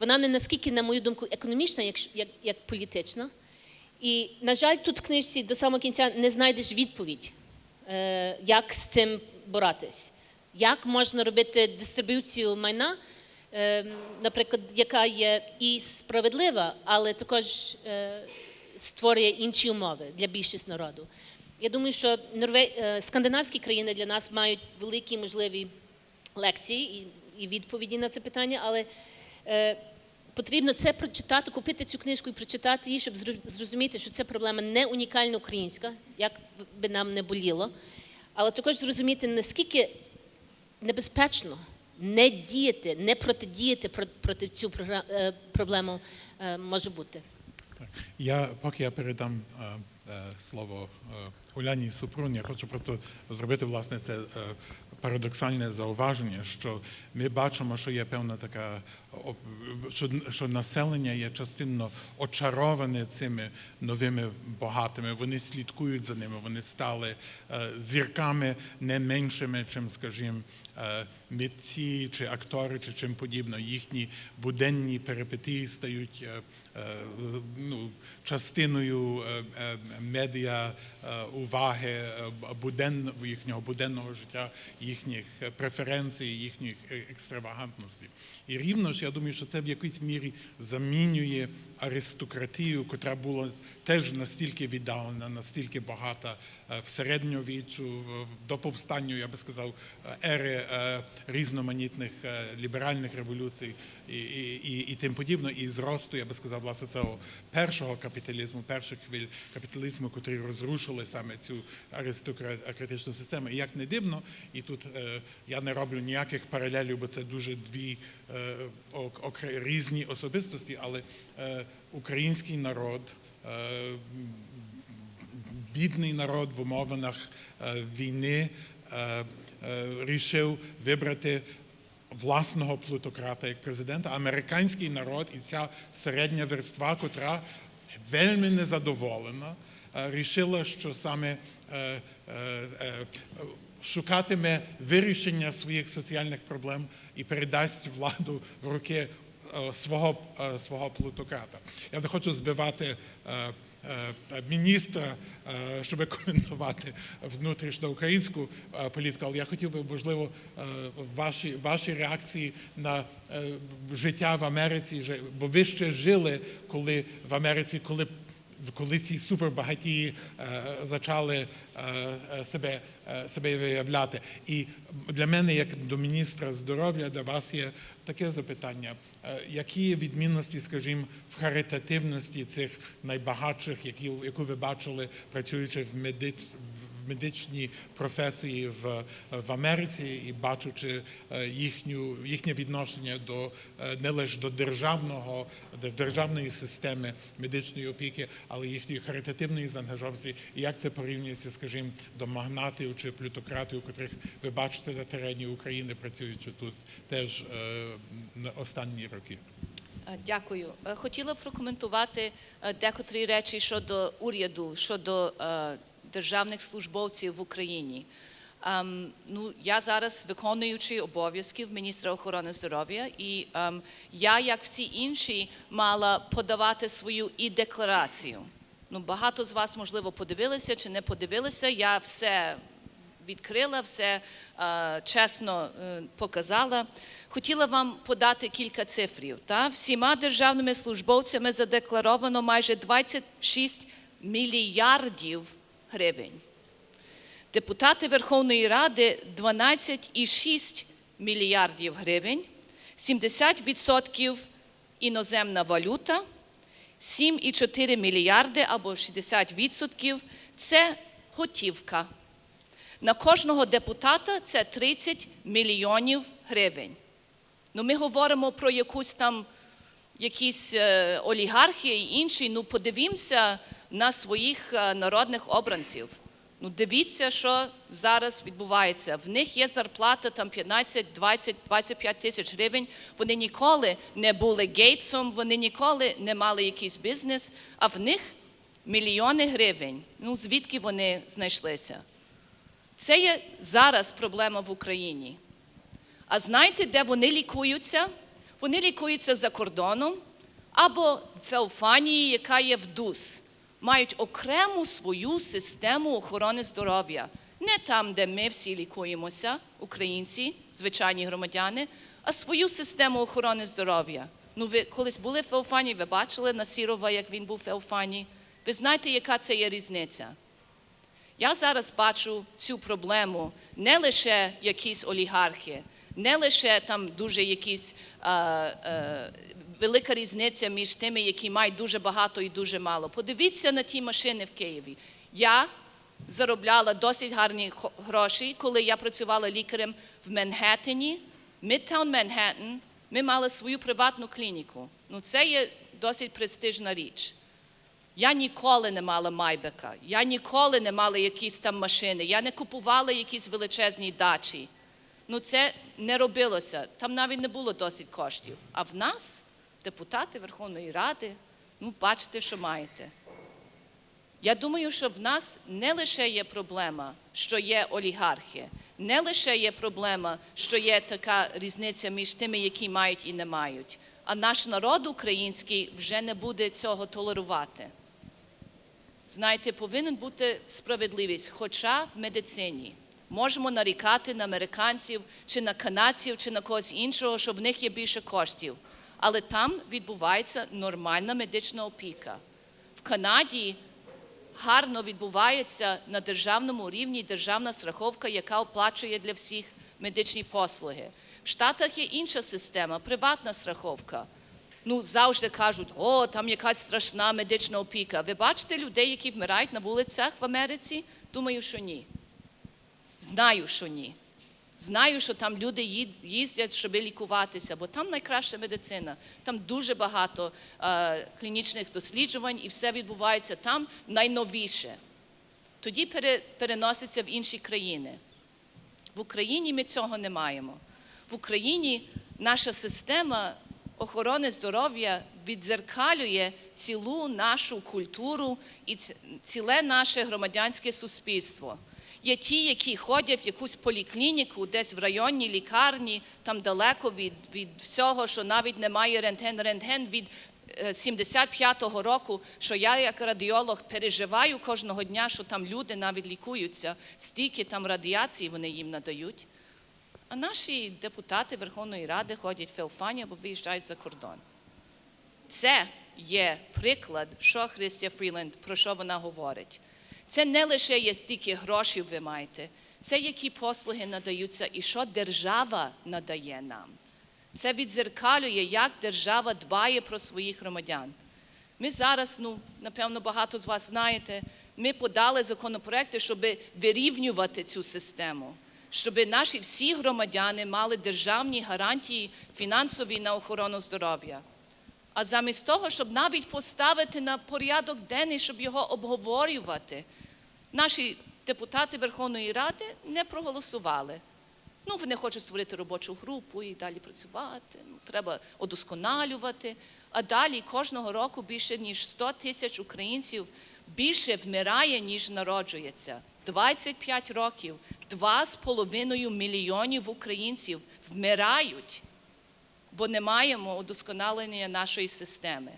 Вона не наскільки, на мою думку, економічна, як, як, як політична. І, на жаль, тут в книжці до самого кінця не знайдеш відповідь, е, як з цим боротись. Як можна робити дистрибуцію майна, е, наприклад, яка є і справедлива, але також е, створює інші умови для більшості народу. Я думаю, що Норве... скандинавські країни для нас мають великі можливі лекції і, і відповіді на це питання, але потрібно це прочитати, купити цю книжку і прочитати її, щоб зрозуміти, що це проблема не унікальна українська, як би нам не боліло, але також зрозуміти, наскільки небезпечно не діяти, не протидіяти проти цю е, проблему е, може бути. Так. Я, поки я передам е, е, слово е, Уляні Супрун, я хочу просто зробити власне це е, парадоксальне зауваження, що ми бачимо, що є певна така, що, населення є частинно очароване цими новими багатими. Вони слідкують за ними, вони стали е, зірками не меншими, чим, скажімо, е, митці чи актори, чи чим подібно. Їхні буденні перипетії стають е, ну, частиною медіа уваги буден, їхнього буденного життя, їхніх преференцій, їхніх екстравагантностей. І рівно я думаю, що це в якійсь мірі замінює аристократію, котра була теж настільки віддалена, настільки багата е, в середньовіччю, до повстання, я би сказав, е, ери е, різноманітних ліберальних революцій і, і, і, і тим подібне, і зросту, я би сказав, власне, цього першого капіталізму, перших хвиль капіталізму, котрі розрушили саме цю аристократичну систему. І як не дивно, і тут я не роблю ніяких паралелів, бо це дуже дві різні особистості, але е, український народ. е, бідний народ в умовах е, війни е, рішив вибрати власного плутократа як президента. Американський народ і ця середня верства, котра вельми незадоволена, рішила, що саме шукатиме вирішення своїх соціальних проблем і передасть владу в руки свого, е, свого плутократа. Я не хочу збивати е, е, міністра, е, щоб коментувати внутрішньоукраїнську е, політику, але я хотів би, можливо, е, ваші, ваші реакції на е, життя в Америці, бо ви ще жили, коли в Америці, коли коли ці супербагатії е, почали е, е, себе, себе виявляти. І для мене, як до міністра здоров'я, для вас є таке запитання: які відмінності, скажімо, в харитативності цих найбагатших, які, яку ви бачили, працюючи в медич, в медичній професії в, в Америці і бачучи е, їхню, їхнє відношення до е, не лише до державного, до державної системи медичної опіки, але їхньої харитативної заангажованості, і як це порівнюється, скажімо, до магнатів чи плютократів, котрих ви бачите на терені України, працюючи тут теж е, на останні роки. Дякую. Хотіла прокоментувати декотрі речі щодо уряду, щодо державних службовців в Україні. Ем, ну, я зараз виконуючий обов'язків міністра охорони здоров'я, і ем, я, як всі інші, мала подавати свою і декларацію. Ну, багато з вас, можливо, подивилися чи не подивилися. Я все відкрила, все е, чесно е, показала. Хотіла вам подати кілька цифрів. Та? Всіма державними службовцями задекларовано майже 26 мільярдів гривень. Депутати Верховної Ради 12,6 мільярдів гривень, 70% іноземна валюта, 7,4 мільярди або 60% – це готівка. На кожного депутата це 30 мільйонів гривень. Ну, ми говоримо про якусь там якісь е, олігархії і інші. Ну, подивімося на своїх е, народних обранців. Ну, дивіться, що зараз відбувається. В них є зарплата там 15, 20, 25 тисяч гривень. Вони ніколи не були Гейтсом, вони ніколи не мали якийсь бізнес, а в них мільйони гривень. Ну, звідки вони знайшлися? Це є зараз проблема в Україні. А знаєте, де вони лікуються? Вони лікуються за кордоном або в Феофанії, яка є в ДУС. Мають окрему свою систему охорони здоров'я. Не там, де ми всі лікуємося, українці, звичайні громадяни, а свою систему охорони здоров'я. Ну, ви колись були в Феофанії, ви бачили на Сірова, як він був в Феофанії. Ви знаєте, яка це є різниця? Я зараз бачу цю проблему не лише якісь олігархи, не лише там дуже якісь е, е, велика різниця між тими, які мають дуже багато і дуже мало. Подивіться на ті машини в Києві. Я заробляла досить гарні гроші, коли я працювала лікарем в Менхеттені, Мідтаун Менхеттен, ми мали свою приватну клініку. Ну, це є досить престижна річ. Я ніколи не мала майбека, я ніколи не мала якісь там машини, я не купувала якісь величезні дачі. Ну це не робилося, там навіть не було досить коштів. А в нас, депутати Верховної Ради, ну бачите, що маєте. Я думаю, що в нас не лише є проблема, що є олігархи, не лише є проблема, що є така різниця між тими, які мають і не мають, а наш народ український вже не буде цього толерувати. Знаєте, повинен бути справедливість, хоча в медицині. Можемо нарікати на американців, чи на канадців, чи на когось іншого, що в них є більше коштів. Але там відбувається нормальна медична опіка. В Канаді гарно відбувається на державному рівні державна страховка, яка оплачує для всіх медичні послуги. В Штатах є інша система, приватна страховка. Ну, завжди кажуть, о, там якась страшна медична опіка. Ви бачите людей, які вмирають на вулицях в Америці? Думаю, що ні. Знаю, що ні. Знаю, що там люди їздять, щоб лікуватися, бо там найкраща медицина. Там дуже багато е, клінічних досліджувань і все відбувається там найновіше. Тоді пере- переноситься в інші країни. В Україні ми цього не маємо. В Україні наша система охорони здоров'я віддзеркалює цілу нашу культуру і ціле наше громадянське суспільство. Є ті, які ходять в якусь поліклініку, десь в районній лікарні, там далеко від, від всього, що навіть немає рентген. Рентген від е, 75-го року, що я як радіолог переживаю кожного дня, що там люди навіть лікуються, стільки там радіації вони їм надають. А наші депутати Верховної Ради ходять в Феофані або виїжджають за кордон. Це є приклад, що Христя Фріленд, про що вона говорить. Це не лише є стільки грошей ви маєте, це які послуги надаються і що держава надає нам. Це відзеркалює, як держава дбає про своїх громадян. Ми зараз, ну, напевно, багато з вас знаєте, ми подали законопроекти, щоб вирівнювати цю систему, щоб наші всі громадяни мали державні гарантії фінансові на охорону здоров'я. А замість того, щоб навіть поставити на порядок денний, щоб його обговорювати, наші депутати Верховної Ради не проголосували. Ну, вони хочуть створити робочу групу і далі працювати. Ну, треба удосконалювати. А далі кожного року більше ніж 100 тисяч українців більше вмирає, ніж народжується. 25 років, 2,5 мільйонів українців вмирають бо не маємо удосконалення нашої системи.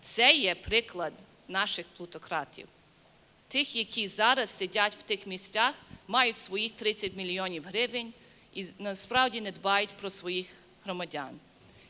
Це є приклад наших плутократів. Тих, які зараз сидять в тих місцях, мають своїх 30 мільйонів гривень і насправді не дбають про своїх громадян.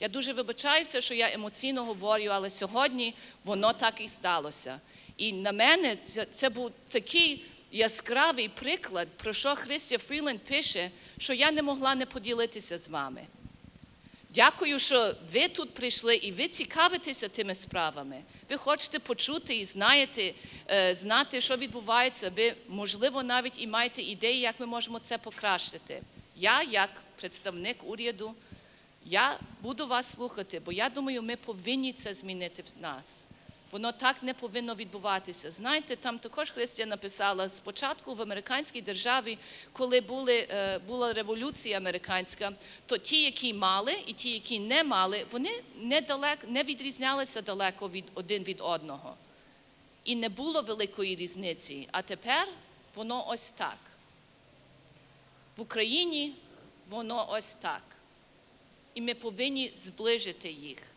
Я дуже вибачаюся, що я емоційно говорю, але сьогодні воно так і сталося. І на мене це, це був такий яскравий приклад, про що Христя Фріленд пише, що я не могла не поділитися з вами. Дякую, що ви тут прийшли і ви цікавитеся тими справами. Ви хочете почути і знаєте, е, знати, що відбувається. Ви, можливо, навіть і маєте ідеї, як ми можемо це покращити. Я, як представник уряду, я буду вас слухати, бо я думаю, ми повинні це змінити в нас. Воно так не повинно відбуватися. Знаєте, там також Христя написала спочатку в американській державі, коли були, е, була революція американська, то ті, які мали, і ті, які не мали, вони недалек, не відрізнялися далеко від один від одного. І не було великої різниці. А тепер воно ось так. В Україні воно ось так. і ми повинні зближити їх.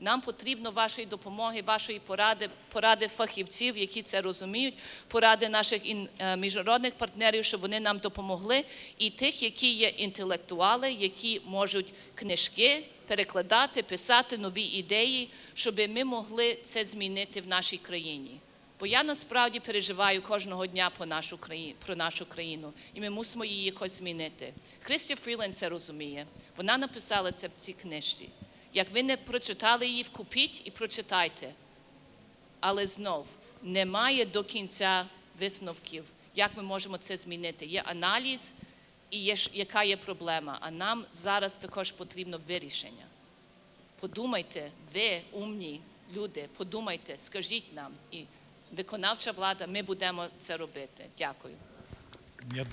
Нам потрібно вашої допомоги, вашої поради, поради фахівців, які це розуміють, поради наших е, міжнародних партнерів, щоб вони нам допомогли, і тих, які є інтелектуали, які можуть книжки перекладати, писати нові ідеї, щоб ми могли це змінити в нашій країні. Бо я насправді переживаю кожного дня по нашу країну, про нашу країну, і ми мусимо її якось змінити. Христя Фрілен це розуміє. Вона написала це в цій книжці. Як ви не прочитали її, вкупіть і прочитайте. Але знов немає до кінця висновків, як ми можемо це змінити. Є аналіз і є, яка є проблема. А нам зараз також потрібно вирішення. Подумайте, ви умні люди, подумайте, скажіть нам. І виконавча влада, ми будемо це робити. Дякую. Я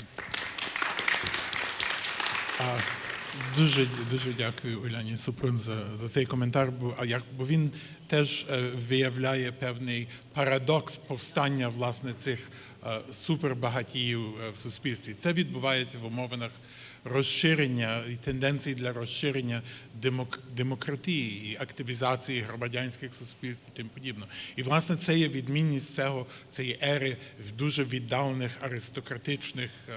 дуже, дуже дякую Уляні Супрун за, за цей коментар, бо, бо він теж е, виявляє певний парадокс повстання власне цих е, супербагатіїв е, в суспільстві. Це відбувається в умовинах розширення і тенденцій для розширення демок, демократії і активізації громадянських суспільств і тим подібне. І власне це є відмінність цього цієї ери в дуже віддалених аристократичних е,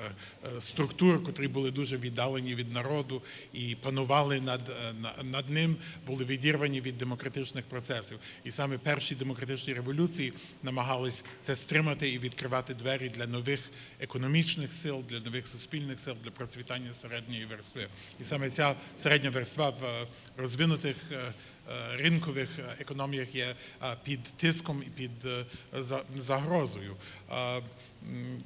е, структур, котрі були дуже віддалені від народу і панували над, е, над ним, були відірвані від демократичних процесів. І саме перші демократичні революції намагались це стримати і відкривати двері для нових економічних сил, для нових суспільних сил, для процвітання середньої верстви. І саме ця середня верства в е, розвинутих е, е, ринкових економіях є під тиском і під загрозою.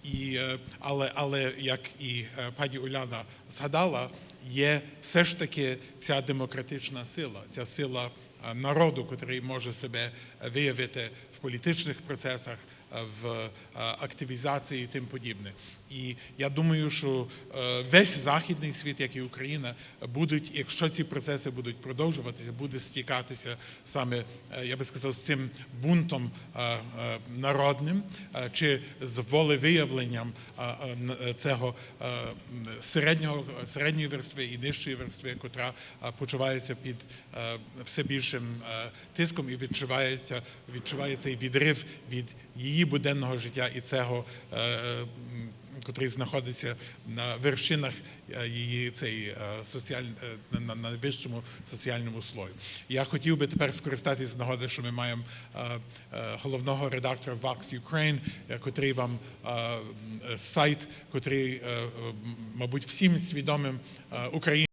І, але, але як і пані Уляна згадала, є все ж таки ця демократична сила, ця сила народу, який може себе виявити в політичних процесах, в активізації і тим подібне. І я думаю, що е, весь західний світ, як і Україна, будуть, якщо ці процеси будуть продовжуватися, буде стікатися саме, е, я би сказав, з цим бунтом е, народним чи з волевиявленням цього середнього середньої верстви і нижчої верстви, котра почувається під все більшим тиском і відчувається, відчуває цей відрив від її буденного життя і цього, котрий знаходиться на вершинах е, її цей е, соціаль... е, на, на вищому соціальному слою. Я хотів би тепер скористатися з нагоди, що ми маємо головного редактора Vox Ukraine, котрий вам сайт, котрий, мабуть, всім свідомим е, Україн.